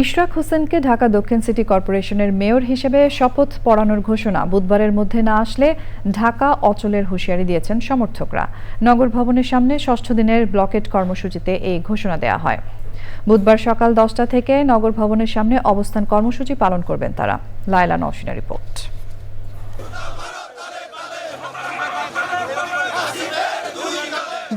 ইশরাক হোসেনকে ঢাকা দক্ষিণ সিটি কর্পোরেশনের মেয়র হিসেবে শপথ পড়ানোর ঘোষণা। বুধবারের মধ্যে না আসলে ঢাকা অচলের হুঁশিয়ারি দিয়েছেন সমর্থকরা। নগর ভবনের সামনে ষষ্ঠ দিনের ব্লকেট কর্মসূচিতে এই ঘোষণা দেয়া হয়। বুধবার সকাল দশটা থেকে নগর ভবনের সামনে অবস্থান কর্মসূচি পালন করবেন তারা। লায়লা নওশিনা রিপোর্ট।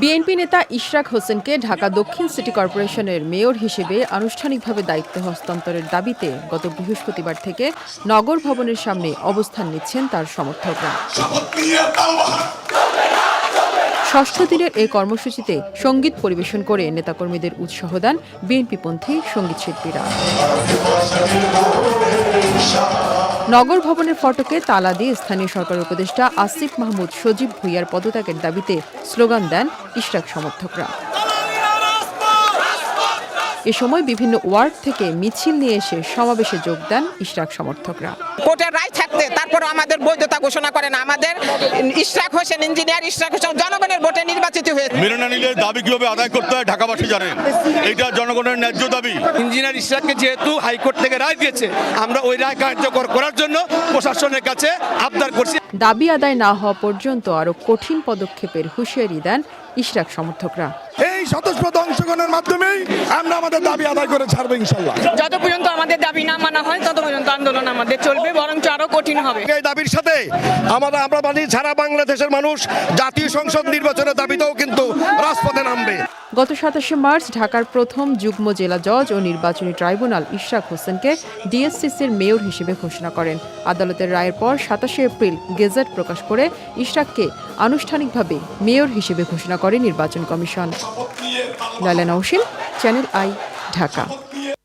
বিএনপি নেতা ইশরাক হোসেনকে ঢাকা দক্ষিণ সিটি কর্পোরেশনের মেয়র হিসেবে আনুষ্ঠানিকভাবে দায়িত্ব হস্তান্তরের দাবিতে গত বৃহস্পতিবার থেকে নগর ভবনের সামনে অবস্থান নিচ্ছেন তার সমর্থকরা। ষষ্ঠ দিনের এই কর্মসূচিতে সংগীত পরিবেশন করে নেতাকর্মীদের উৎসাহ দেন বিএনপিপন্থী সংগীত শিল্পীরা নগর ভবনের ফটকে তালা দিয়ে স্থানীয় সরকার উপদেষ্টা আসিফ মাহমুদ সজীব ভুইয়ার পদত্যাগের দাবিতে স্লোগান দেন ইশরাক সমর্থকরা। এ সময় বিভিন্ন ওয়ার্ড থেকে মিছিল নিয়ে এসে সমাবেশে যোগ দেন ইশরাক সমর্থকরা। কোর্টের রায় থাকতে তারপর আমাদের বৈধতা ঘোষণা করেন আমাদের ইশরাক হোসেন ইঞ্জিনিয়ার ইশরাক হোসেন জনগণের ভোটে নির্বাচিত হয়েছে। মেনে না নিলে দাবি কীভাবে আদায় করতে হয় ঢাকাবাসী জানেন এটা জনগণের ন্যায্য দাবি। ইঞ্জিনিয়ার ইশরাককে যেহেতু হাইকোর্ট থেকে রায় দিয়েছে আমরা ওই রায় কার্যকর করার জন্য প্রশাসনের কাছে আবদার করছি। দাবি আদায় না হওয়া পর্যন্ত আরও কঠিন পদক্ষেপের হুঁশিয়ারি দেন ইশরাক সমর্থকরা। স্বতঃস্ফূর্ত অংশগ্রহণের মাধ্যমেই আমরা আমাদের দাবি আদায় করে ছাড়বো ইনশাল্লাহ যত পর্যন্ত আমাদের দাবি না মানা হয় তত পর্যন্ত আন্দোলন আমাদের চলবে বরঞ্চ আরও কঠিন হবে। এই দাবির সাথে আমরা আমরা সারা বাংলাদেশের মানুষ জাতীয় সংসদ নির্বাচনের দাবিতেও কিন্তু রাজপথে নামবে। গত সাতাশে মার্চ ঢাকার প্রথম যুগ্ম জেলা জজ ও নির্বাচনী ট্রাইব্যুনাল ইশরাক হোসেনকে ডিএসসিসির মেয়র হিসেবে ঘোষণা করেন। আদালতের রায়ের পর সাতাশে এপ্রিল গেজেট প্রকাশ করে ইশরাককে আনুষ্ঠানিকভাবে মেয়র হিসেবে ঘোষণা করে নির্বাচন কমিশন। লালা নৌসিন চ্যানেল আই ঢাকা।